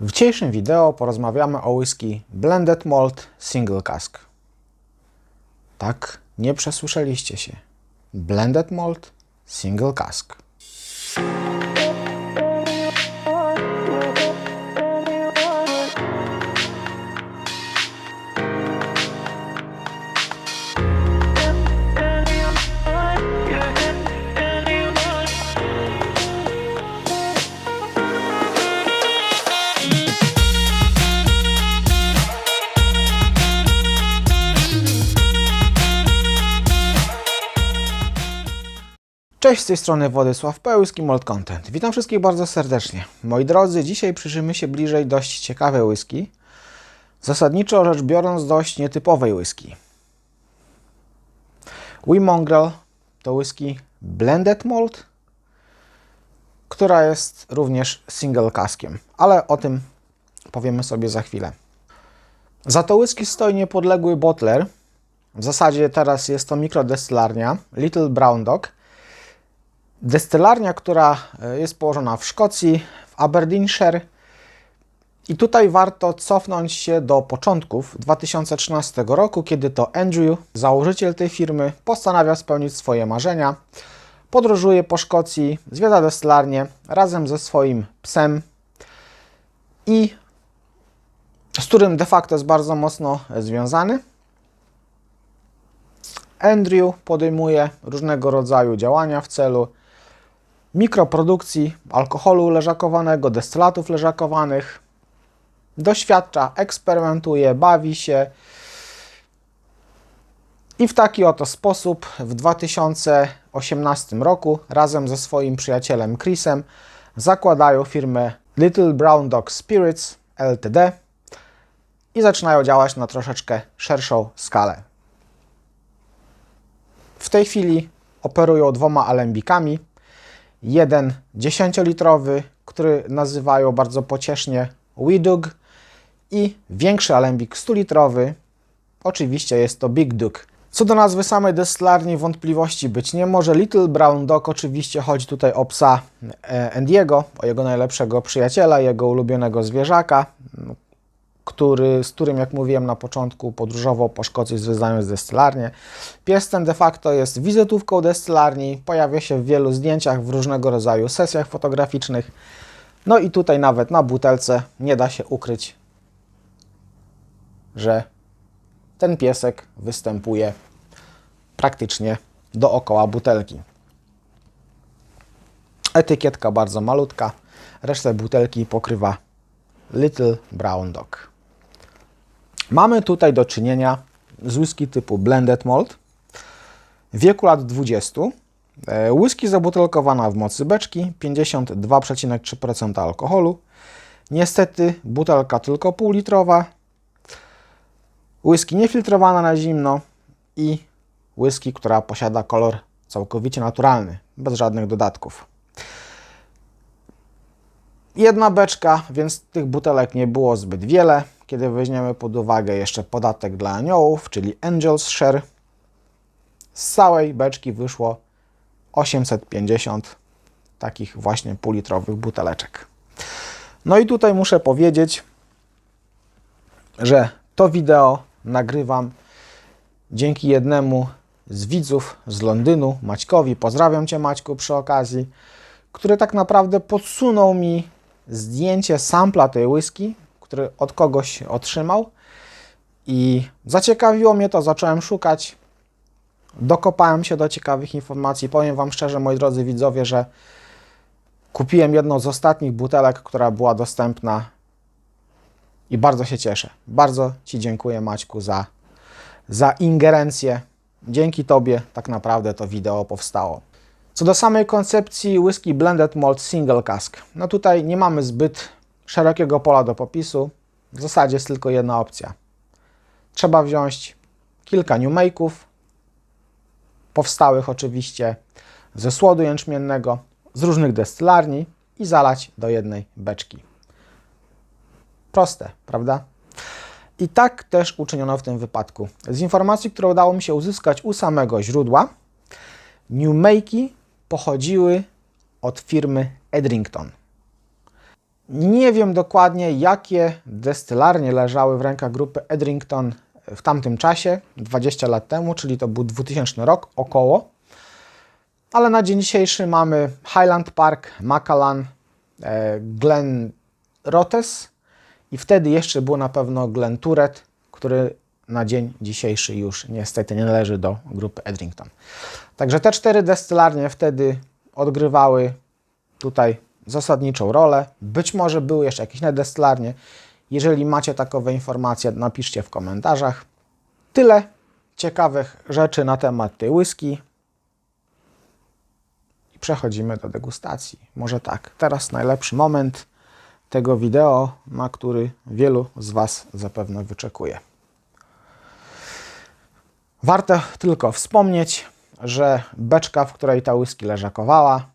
W dzisiejszym wideo porozmawiamy o whisky Blended Malt Single Cask. Tak, nie przesłyszeliście się. Blended Malt Single Cask. Cześć, z tej strony Władysław Pełski, Malt Content. Witam wszystkich bardzo serdecznie. Moi drodzy, dzisiaj przyjrzymy się bliżej dość ciekawej whisky. Zasadniczo rzecz biorąc, dość nietypowej whisky. We Mongrel to whisky Blended Malt, która jest również single caskiem, ale o tym powiemy sobie za chwilę. Za to whisky stoi niepodległy bottler. W zasadzie teraz jest to mikrodestylarnia Little Brown Dog. Destylarnia, która e, jest położona w Szkocji, w Aberdeenshire. I tutaj warto cofnąć się do początków 2013 roku, kiedy to Andrew, założyciel tej firmy, postanawia spełnić swoje marzenia. Podróżuje po Szkocji, zwiedza destylarnię razem ze swoim psem i z którym de facto jest bardzo mocno związany. Andrew podejmuje różnego rodzaju działania w celu mikroprodukcji alkoholu leżakowanego, destylatów leżakowanych. Doświadcza, eksperymentuje, bawi się. I w taki oto sposób w 2018 roku razem ze swoim przyjacielem Chrisem zakładają firmę Little Brown Dog Spirits Ltd. i zaczynają działać na troszeczkę szerszą skalę. W tej chwili operują dwoma alembikami. Jeden 10-litrowy, który nazywają bardzo pociesznie Widug i większy alembik 100-litrowy, oczywiście jest to Big Dug. Co do nazwy samej destylarni wątpliwości być nie może. Little Brown Dog oczywiście chodzi tutaj o psa e, Andiego, o jego najlepszego przyjaciela, jego ulubionego zwierzaka, który, z którym, jak mówiłem na początku, podróżował po Szkocji zwiedzając destylarnię. Pies ten de facto jest wizytówką destylarni, pojawia się w wielu zdjęciach, w różnego rodzaju sesjach fotograficznych. No i tutaj nawet na butelce nie da się ukryć, że ten piesek występuje praktycznie dookoła butelki. Etykietka bardzo malutka, resztę butelki pokrywa Little Brown Dog. Mamy tutaj do czynienia z whisky typu Blended Malt wieku lat 20. E, Whisky zabutelkowana w mocy beczki, 52,3% alkoholu. Niestety butelka tylko półlitrowa. Whisky niefiltrowana na zimno i whisky, która posiada kolor całkowicie naturalny, bez żadnych dodatków. Jedna beczka, więc tych butelek nie było zbyt wiele. Kiedy weźmiemy pod uwagę jeszcze podatek dla aniołów, czyli Angels Share, z całej beczki wyszło 850 takich właśnie półlitrowych buteleczek. No i tutaj muszę powiedzieć, że to wideo nagrywam dzięki jednemu z widzów z Londynu, Maćkowi. Pozdrawiam Cię Maćku przy okazji, który tak naprawdę podsunął mi zdjęcie sampla tej whisky, który od kogoś otrzymał i zaciekawiło mnie to, zacząłem szukać, dokopałem się do ciekawych informacji. Powiem Wam szczerze, moi drodzy widzowie, że kupiłem jedną z ostatnich butelek, która była dostępna i bardzo się cieszę. Bardzo Ci dziękuję Maćku za, za ingerencję. Dzięki Tobie tak naprawdę to wideo powstało. Co do samej koncepcji whisky blended malt single cask, no tutaj nie mamy zbyt szerokiego pola do popisu. W zasadzie jest tylko jedna opcja. Trzeba wziąć kilka new make'ów, powstałych oczywiście ze słodu jęczmiennego, z różnych destylarni i zalać do jednej beczki. Proste, prawda? I tak też uczyniono w tym wypadku. Z informacji, które udało mi się uzyskać u samego źródła, new make'i pochodziły od firmy Edrington. Nie wiem dokładnie, jakie destylarnie leżały w rękach grupy Edrington w tamtym czasie, 20 lat temu, czyli to był 2000 rok, około. Ale na dzień dzisiejszy mamy Highland Park, Macallan, e, Glen Rotes i wtedy jeszcze był na pewno Glen Turret, który na dzień dzisiejszy już niestety nie należy do grupy Edrington. Także te cztery destylarnie wtedy odgrywały tutaj zasadniczą rolę. Być może były jeszcze jakieś inne destylarnie. Jeżeli macie takowe informacje, napiszcie w komentarzach. Tyle ciekawych rzeczy na temat tej whisky. I przechodzimy do degustacji. Może tak, teraz najlepszy moment tego wideo, na który wielu z Was zapewne wyczekuje. Warto tylko wspomnieć, że beczka, w której ta whisky leżakowała,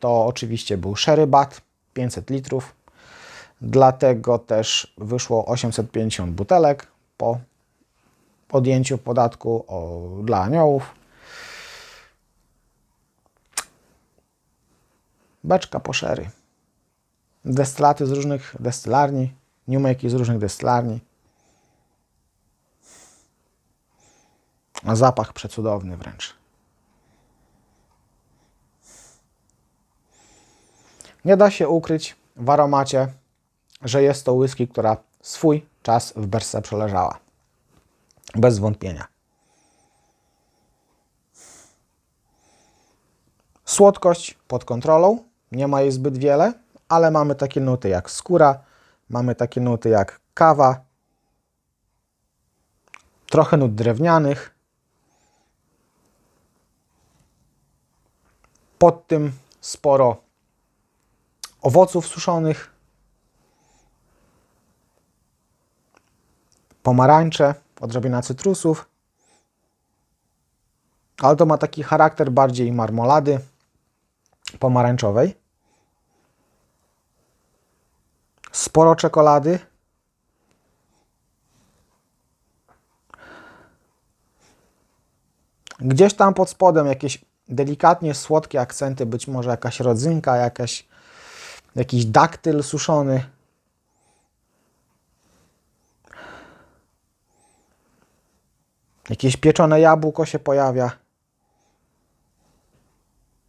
to oczywiście był Sherry Bat 500 litrów. Dlatego też wyszło 850 butelek po odjęciu podatku o, dla aniołów. Beczka po sherry. Destylaty z różnych destylarni, newmaki z różnych destylarni. A zapach przecudowny wręcz. Nie da się ukryć w aromacie, że jest to whisky, która swój czas w berce przeleżała. Bez wątpienia. Słodkość pod kontrolą, nie ma jej zbyt wiele, ale mamy takie nuty jak skóra, mamy takie nuty jak kawa, trochę nut drewnianych. Pod tym sporo owoców suszonych, pomarańcze, odrobina cytrusów, ale to ma taki charakter bardziej marmolady pomarańczowej. Sporo czekolady. Gdzieś tam pod spodem jakieś delikatnie słodkie akcenty, być może jakaś rodzynka, jakaś, jakiś daktyl suszony. Jakieś pieczone jabłko się pojawia.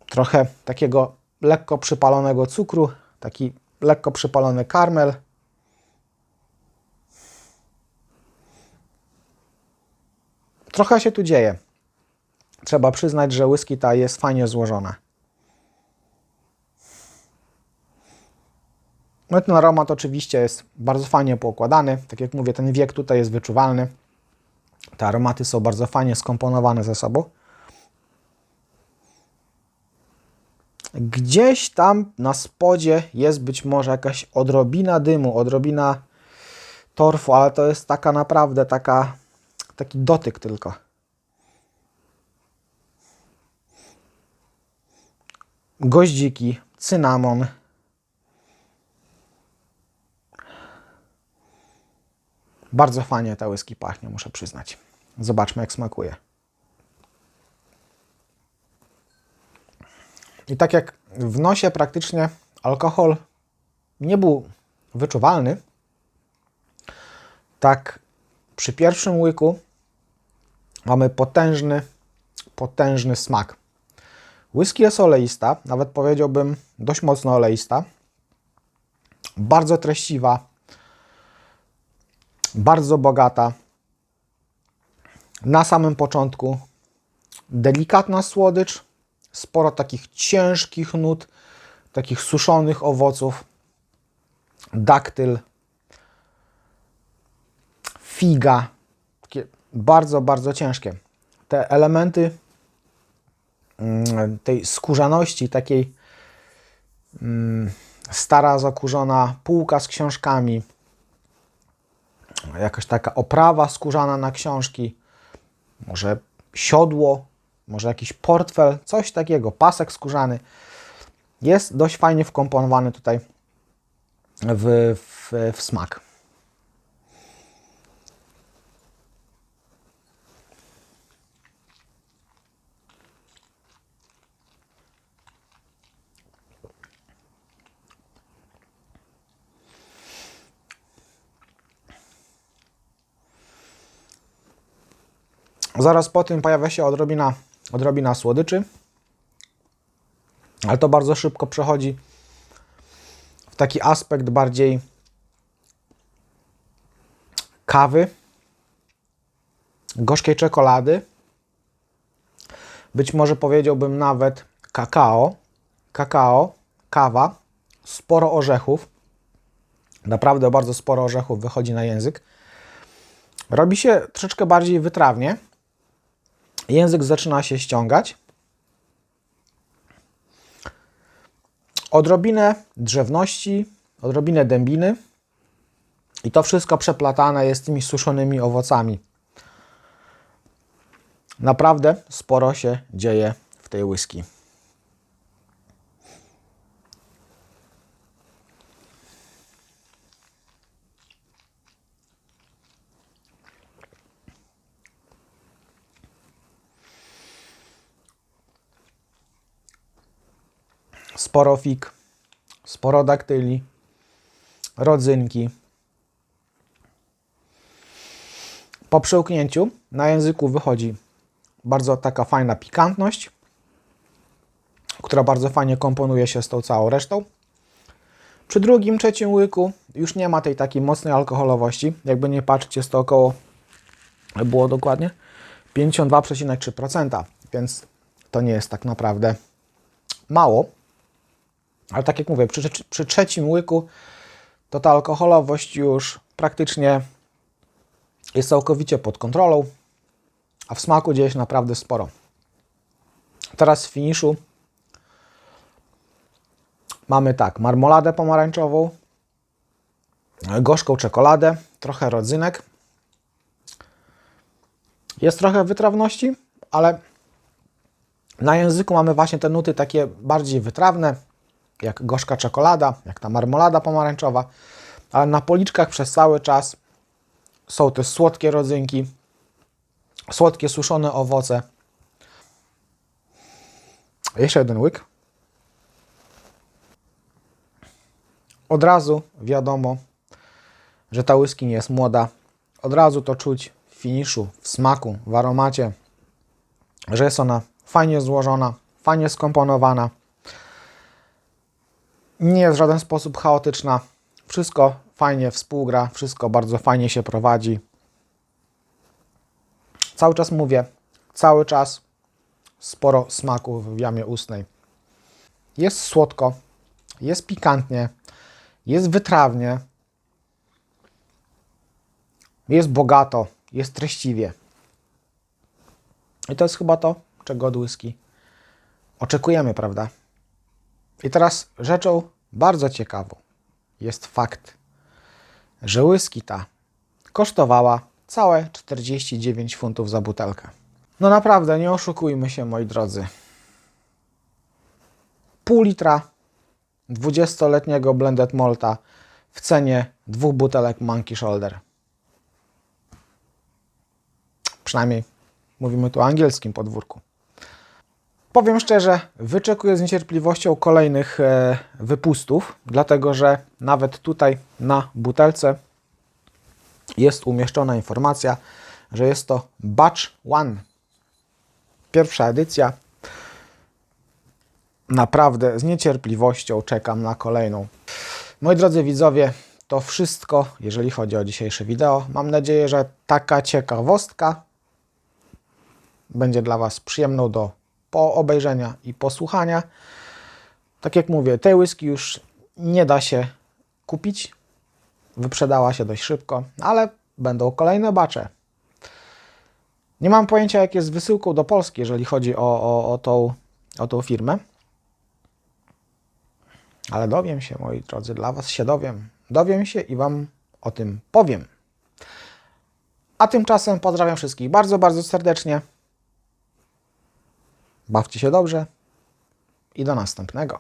Trochę takiego lekko przypalonego cukru, taki lekko przypalony karmel. Trochę się tu dzieje. Trzeba przyznać, że whisky ta jest fajnie złożona. No ten aromat oczywiście jest bardzo fajnie poukładany. Tak jak mówię, ten wiek tutaj jest wyczuwalny. Te aromaty są bardzo fajnie skomponowane ze sobą. Gdzieś tam na spodzie jest być może jakaś odrobina dymu, odrobina torfu, ale to jest taka naprawdę taka, taki dotyk tylko. Goździki, cynamon. Bardzo fajnie ta whisky pachnie, muszę przyznać. Zobaczmy jak smakuje. I tak jak w nosie praktycznie alkohol nie był wyczuwalny, tak przy pierwszym łyku mamy potężny, potężny smak. Whisky jest oleista, nawet powiedziałbym dość mocno oleista. Bardzo treściwa, bardzo bogata. Na samym początku delikatna słodycz, sporo takich ciężkich nut, takich suszonych owoców, daktyl, figa, takie bardzo, bardzo ciężkie. Te elementy mm, tej skórzaności, takiej mm, stara, zakurzona półka z książkami, jakaś taka oprawa skórzana na książki, może siodło, może jakiś portfel, coś takiego, pasek skórzany. Jest dość fajnie wkomponowany tutaj w, w, w smak. Zaraz po tym pojawia się odrobina, odrobina słodyczy, ale to bardzo szybko przechodzi w taki aspekt bardziej kawy, gorzkiej czekolady, być może powiedziałbym nawet kakao, kakao, kawa, sporo orzechów, naprawdę bardzo sporo orzechów wychodzi na język. Robi się troszeczkę bardziej wytrawnie. Język zaczyna się ściągać. Odrobinę drzewności, odrobinę dębiny. I to wszystko przeplatane jest tymi suszonymi owocami. Naprawdę sporo się dzieje w tej whisky. Sporo fig, sporo daktyli, rodzynki. Po przełknięciu na języku wychodzi bardzo taka fajna pikantność, która bardzo fajnie komponuje się z tą całą resztą. Przy drugim, trzecim łyku już nie ma tej takiej mocnej alkoholowości. Jakby nie patrzeć, jest to około, było dokładnie, 52,3%, więc to nie jest tak naprawdę mało. Ale tak jak mówię, przy, przy trzecim łyku to ta alkoholowość już praktycznie jest całkowicie pod kontrolą, a w smaku dzieje się naprawdę sporo. Teraz w finiszu mamy tak, marmoladę pomarańczową, gorzką czekoladę, trochę rodzynek. Jest trochę wytrawności, ale na języku mamy właśnie te nuty takie bardziej wytrawne, jak gorzka czekolada, jak ta marmolada pomarańczowa, ale na policzkach przez cały czas są te słodkie rodzynki, słodkie suszone owoce. Jeszcze jeden łyk. Od razu wiadomo, że ta whisky nie jest młoda. Od razu to czuć w finiszu, w smaku, w aromacie, że jest ona fajnie złożona, fajnie skomponowana. Nie jest w żaden sposób chaotyczna. Wszystko fajnie współgra, wszystko bardzo fajnie się prowadzi. Cały czas mówię, cały czas sporo smaku w jamie ustnej. Jest słodko, jest pikantnie, jest wytrawnie, jest bogato, jest treściwie. I to jest chyba to, czego od whisky oczekujemy, prawda? I teraz rzeczą bardzo ciekawą jest fakt, że whisky ta kosztowała całe 49 funtów za butelkę. No naprawdę, nie oszukujmy się, moi drodzy. Pół litra 20-letniego blended malta w cenie dwóch butelek Monkey Shoulder. Przynajmniej mówimy tu o angielskim podwórku. Powiem szczerze, wyczekuję z niecierpliwością kolejnych e, wypustów, dlatego że nawet tutaj na butelce jest umieszczona informacja, że jest to Batch One. Pierwsza edycja. Naprawdę z niecierpliwością czekam na kolejną. Moi drodzy widzowie, to wszystko, jeżeli chodzi o dzisiejsze wideo. Mam nadzieję, że taka ciekawostka będzie dla Was przyjemną do po obejrzenia i posłuchania. Tak jak mówię, tej whisky już nie da się kupić. Wyprzedała się dość szybko, ale będą kolejne bacze. Nie mam pojęcia, jak jest z wysyłką do Polski, jeżeli chodzi o, o, o, tą, o tą firmę. Ale dowiem się, moi drodzy, dla Was się dowiem. Dowiem się i Wam o tym powiem. A tymczasem pozdrawiam wszystkich bardzo, bardzo serdecznie. Bawcie się dobrze i do następnego.